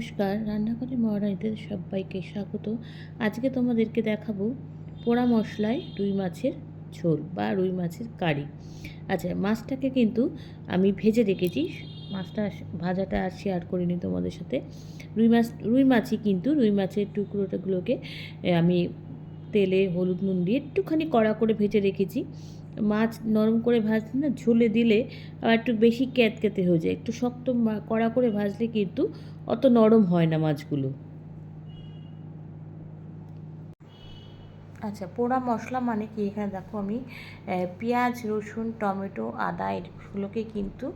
নমস্কার, রান্নাঘরে মহারানীতে সবাইকে স্বাগত। আজকে তোমাদেরকে দেখাবো পোড়া মশলায় রুই মাছের ঝোল বা রুই মাছের কারি। আচ্ছা মাছটাকে কিন্তু আমি ভেজে রেখেছি। মাছটা ভাজাটা আর শেয়ার করিনি তোমাদের সাথে। রুই মাছ, রুই মাছই কিন্তু, রুই মাছের টুকরোটাগুলোকে আমি তেলে হলুদ নুন দিয়ে একটুখানি কড়া করে ভেজে রেখেছি। মাছ নরম করে ভাজলে না ঝুলে দিলে আবার একটু বেশি ক্যাতক্যাতে হয়ে যায়। একটু শক্ত কড়া করে ভাজলে কিন্তু অত নরম হয় না মাছগুলো। আচ্ছা পোড়া মশলা মানে কি? এখানে দেখো আমি পেঁয়াজ, রসুন, টমেটো, আদা এগুলোকে কিন্তু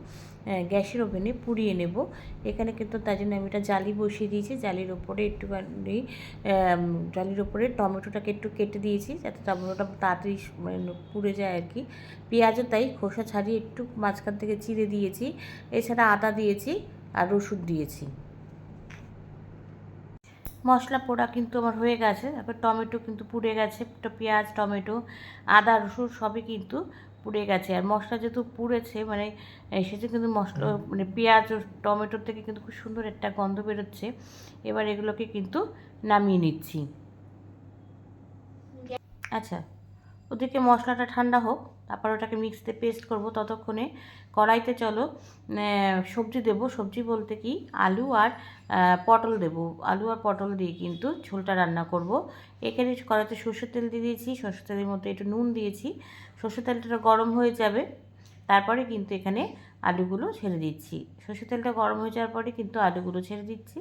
গ্যাসের ওভেনে পুড়িয়ে নেব। এখানে কিন্তু তার জন্য আমি এটা জালি বসিয়ে দিয়েছি। জালির ওপরে একটুখানি জালির ওপরে টমেটোটাকে একটু কেটে দিয়েছি যাতে টমেটোটা তাড়াতাড়ি মানে পুড়ে যায় আর কি। পেঁয়াজও তাই, খোসা ছাড়িয়ে একটু মাঝখান থেকে চিড়ে দিয়েছি। এছাড়া আদা দিয়েছি আর রসুন দিয়েছি। মশলা পোড়া কিন্তু আমার হয়ে গেছে। তারপর টমেটো কিন্তু পুড়ে গেছে পেঁয়াজ টমেটো আদা রসুন সবই কিন্তু পুড়ে গেছে। আর মশলা যেহেতু পুড়েছে মানে সেটা কিন্তু মশলা মানে পেঁয়াজ ও টমেটোর থেকে কিন্তু খুব সুন্দর একটা গন্ধ বেরোচ্ছে। এবার এগুলোকে কিন্তু নামিয়ে নিচ্ছি। আচ্ছা ওদিকে মশলাটা ঠান্ডা হোক। তারপর ওটাকে মিক্সিতে পেস্ট করব ততক্ষণে। কড়াইতে চলো সবজি দেব। সবজি বলতে কি? আলু আর পটল দেব। আলু আর পটল দিয়ে কিন্তু ঝোলটা রান্না করব। এখানে কড়াইতে সর্ষের তেল দিয়ে দিয়েছি। সর্ষের তেলের মধ্যে একটু নুন দিয়েছি। সর্ষের তেলটা গরম হয়ে যাবে। তারপরে কিন্তু এখানে আলুগুলো ছেড়ে দিচ্ছি। সর্ষের তেলটা গরম হয়ে যাওয়ার পরে কিন্তু আলুগুলো ছেড়ে দিচ্ছি।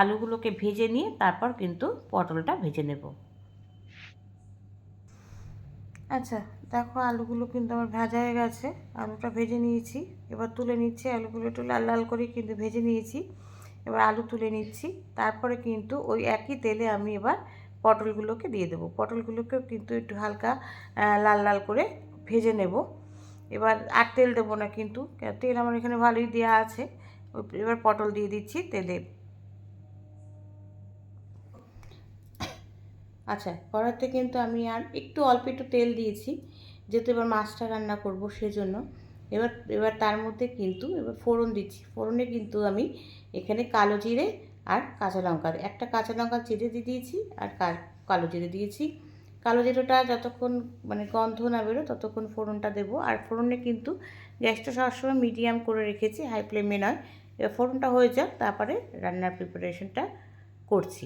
আলুগুলোকে ভেজে নিয়ে তারপর কিন্তু পটলটা ভেজে নেব। আচ্ছা দেখো আলুগুলো কিন্তু আমার ভাজা হয়ে গেছে। আলুটা ভেজে নিয়েছি। এবার তুলে নিচ্ছি আলুগুলো একটু লাল লাল করে কিন্তু ভেজে নিয়েছি। এবার আলু তুলে নিচ্ছি। তারপরে কিন্তু ওই একই তেলে আমি এবার পটলগুলোকে দিয়ে দেবো। পটলগুলোকেও কিন্তু একটু হালকা লাল লাল করে ভেজে নেব। এবার আর তেল দেবো না কিন্তু। তেল আমার এখানে ভালোই দেওয়া আছে। এবার পটল দিয়ে দিচ্ছি তেলে। আচ্ছা কড়াইতে কিন্তু আমি আর একটু অল্প একটু তেল দিয়েছি। যেহেতু এবার মাছটা রান্না করব সেজন্য। এবার এবার তার মধ্যে কিন্তু এবার ফোড়ন দিচ্ছি। ফোড়নে কিন্তু আমি এখানে কালো জিরে আর কাঁচা লঙ্কা একটা কাঁচা লঙ্কা চিরে দিয়ে দিয়েছি আর কালো জিরে দিয়েছি। কালো জিরেটা যতক্ষণ মানে গন্ধ না বেরো ততক্ষণ ফোড়নটা দেবো। আর ফোড়নে কিন্তু গ্যাসটা সবসময় মিডিয়াম করে রেখেছি, হাই ফ্লেমে নয়। এবার ফোড়নটা হয়ে যাক, তারপরে রান্নার প্রিপারেশনটা করছি।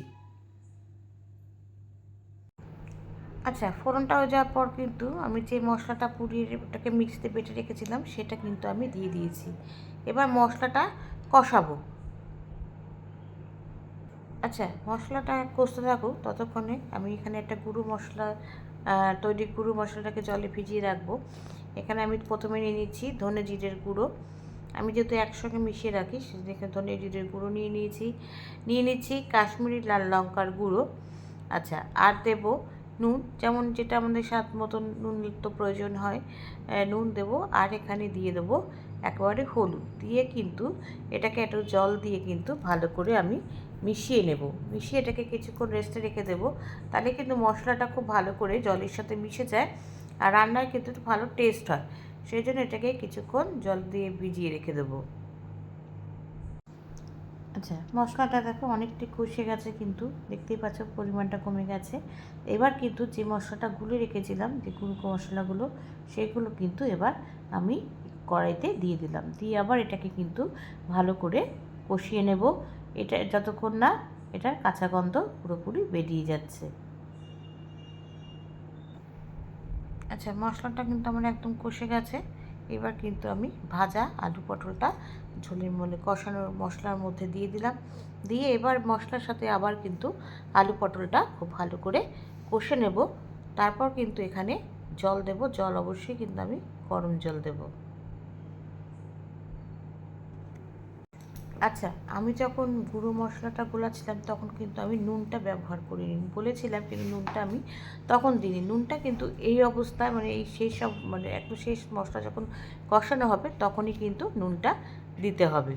আচ্ছা ফোড়নটা হয়ে যাওয়ার পর কিন্তু আমি যে মশলাটা পুড়িয়ে ওটাকে মিক্সিতে বেটে রেখেছিলাম, সেটা কিন্তু আমি দিয়ে দিয়েছি। এবার মশলাটা কষাবো। আচ্ছা মশলাটা কষতে থাকুক ততক্ষণে আমি এখানে একটা গুঁড়ো মশলা তৈরি গুঁড়ো মশলাটাকে জলে ভিজিয়ে রাখব। এখানে আমি প্রথমে নিয়ে নিচ্ছি ধনে জিরের গুঁড়ো। আমি যেহেতু একসঙ্গে মিশিয়ে রাখি এখানে ধনে জিরের গুঁড়ো নিয়ে নিয়েছি। নিয়ে নিচ্ছি কাশ্মীরি লাল লঙ্কার গুঁড়ো। আচ্ছা আর দেবো নুন, যেমন যেটা আমাদের স্বাদ মতন নুন তো প্রয়োজন হয় নুন দেবো আর এখানে দিয়ে দেবো একেবারে হলুদ। দিয়ে কিন্তু এটাকে একটু জল দিয়ে কিন্তু ভালো করে আমি মিশিয়ে নেব। মিশিয়ে এটাকে কিছুক্ষণ রেস্টে রেখে দেবো। তাহলে কিন্তু মশলাটা খুব ভালো করে জলের সাথে মিশে যায় আর রান্নায় কিন্তু ভালো টেস্ট হয়। সেই জন্য এটাকে কিছুক্ষণ জল দিয়ে ভিজিয়ে রেখে দেবো। আচ্ছা মশলাটা দেখো অনেকটা কষে গেছে কিন্তু, দেখতেই পাচ্ছ পরিমাণটা কমে গেছে। এবার কিন্তু যে মশলাটা গুলে রেখেছিলাম, যে গুঁড়ো মশলাগুলো, সেগুলো কিন্তু এবার আমি কড়াইতে দিয়ে দিলাম। দিয়ে আবার এটাকে কিন্তু ভালো করে কষিয়ে নেব। এটা যতক্ষণ না এটার কাঁচা গন্ধ পুরোপুরি বেরিয়ে যাচ্ছে। আচ্ছা মশলাটা কিন্তু আমার একদম কষে গেছে। এবার কিন্তু আমি ভাজা আলু পটলটা ঝোলের মধ্যে কষানোর মশলার মধ্যে দিয়ে দিলাম। দিয়ে এবার মশলার সাথে আবার কিন্তু আলু পটলটা খুব ভালো করে কষে নেব। তারপর কিন্তু এখানে জল দেব। জল অবশ্যই কিন্তু আমি গরম জল দেব। আচ্ছা আমি যখন গুঁড়ো মশলাটা গোলাচ্ছিলাম তখন কিন্তু আমি নুনটা ব্যবহার করিনি। বলেছিলাম কিন্তু নুনটা আমি তখন দিইনি। নুনটা কিন্তু এই অবস্থায় মানে এই শেষ সব মানে একটু শেষ মশলা যখন কষানো হবে তখনই কিন্তু নুনটা দিতে হবে।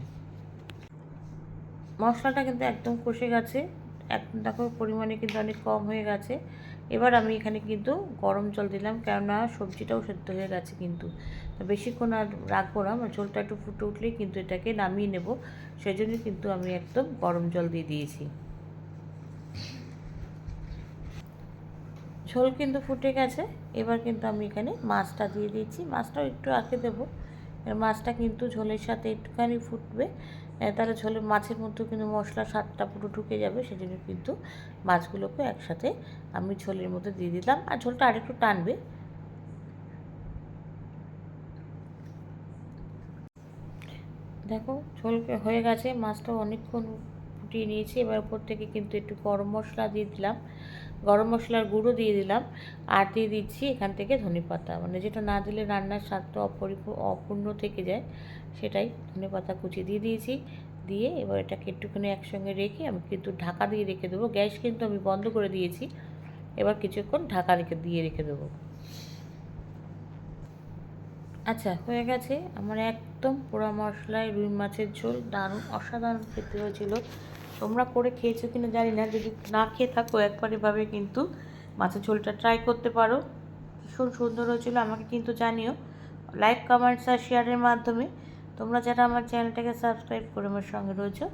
মশলাটা কিন্তু একদম কষে গেছে। একদম দেখো পরিমাণে কিন্তু অনেক কম হয়ে গেছে। এবার আমি এখানে কিন্তু গরম জল দিলাম, কেননা সবজিটাও সেদ্ধ হয়ে গেছে কিন্তু। বেশিক্ষণ আর রাখব না, আমার ঝোলটা একটু ফুটে উঠলেই কিন্তু এটাকে নামিয়ে নেব। সেই জন্য কিন্তু আমি একদম গরম জল দিয়ে দিয়েছি। ঝোল কিন্তু ফুটে গেছে, এবার কিন্তু আমি এখানে মাছটা দিয়ে দিয়েছি। মাছটাও একটু আঁকে দেবো মাছটা কিন্তু ঝোলের সাথে একটুখানি ফুটবে। তাহলে ঝোলের মাছের মধ্যেও কিন্তু মশলা স্বাদটা পুরো ঢুকে যাবে, সেজন্য কিন্তু মাছগুলোকে একসাথে আমি ঝোলের মধ্যে দিয়ে দিলাম। আর ঝোলটা আরেকটু টানবে। দেখো, ঝোল হয়ে গেছে, মাছটাও অনেকক্ষণ ফুটিয়ে নিয়েছি, এবার উপর থেকে কিন্তু একটু গরম মশলা দিয়ে দিলাম। গরম মশলার গুঁড়ো দিয়ে দিলাম আর দিয়ে দিচ্ছি এখান থেকে ধনে পাতা মানে যেটা না দিলে রান্নার স্বাদটা অপরিপূ, অপূর্ণ থেকে যায়, সেটাই ধনে পাতা কুচি দিয়ে দিয়েছি। দিয়ে এবার এটাকে একটুখানি একসঙ্গে রেখে আমি কিন্তু ঢাকা দিয়ে রেখে দেবো। গ্যাস কিন্তু আমি বন্ধ করে দিয়েছি। এবার কিছুক্ষণ ঢাকা রেখে, দিয়ে রেখে দেবো। আচ্ছা হয়ে গেছে। আমার একদম পোড়া মশলায় রুই মাছের ঝোল। দারুণ, অসাধারণ খেতে হয়েছিল। তোমরা করে খেয়েছো কিনা জানি না, যদি না খেয়ে থাকো একবার এভাবে কিন্তু মাছের ঝোলটা ট্রাই করতে পারো। ভীষণ সুন্দর হয়েছিল, আমাকে কিন্তু জানিও। লাইক কমেন্টস আর শেয়ারের মাধ্যমে তোমরা যারা আমার চ্যানেলটাকে সাবস্ক্রাইব করে আমার সঙ্গে রয়েছো,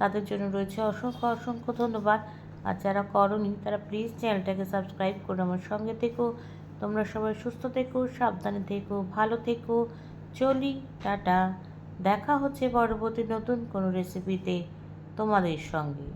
তাদের জন্য রয়েছে অসংখ্য অসংখ্য ধন্যবাদ। আর যারা করনি, তারা প্লিজ চ্যানেলটাকে সাবস্ক্রাইব করে আমার সঙ্গে থেকো। তোমরা সবাই সুস্থ থেকো, সাবধানে থেকো, ভালো থেকো। চলি, টাটা। দেখা হচ্ছে পরবর্তী নতুন কোনো রেসিপিতে তোমাদের সঙ্গে।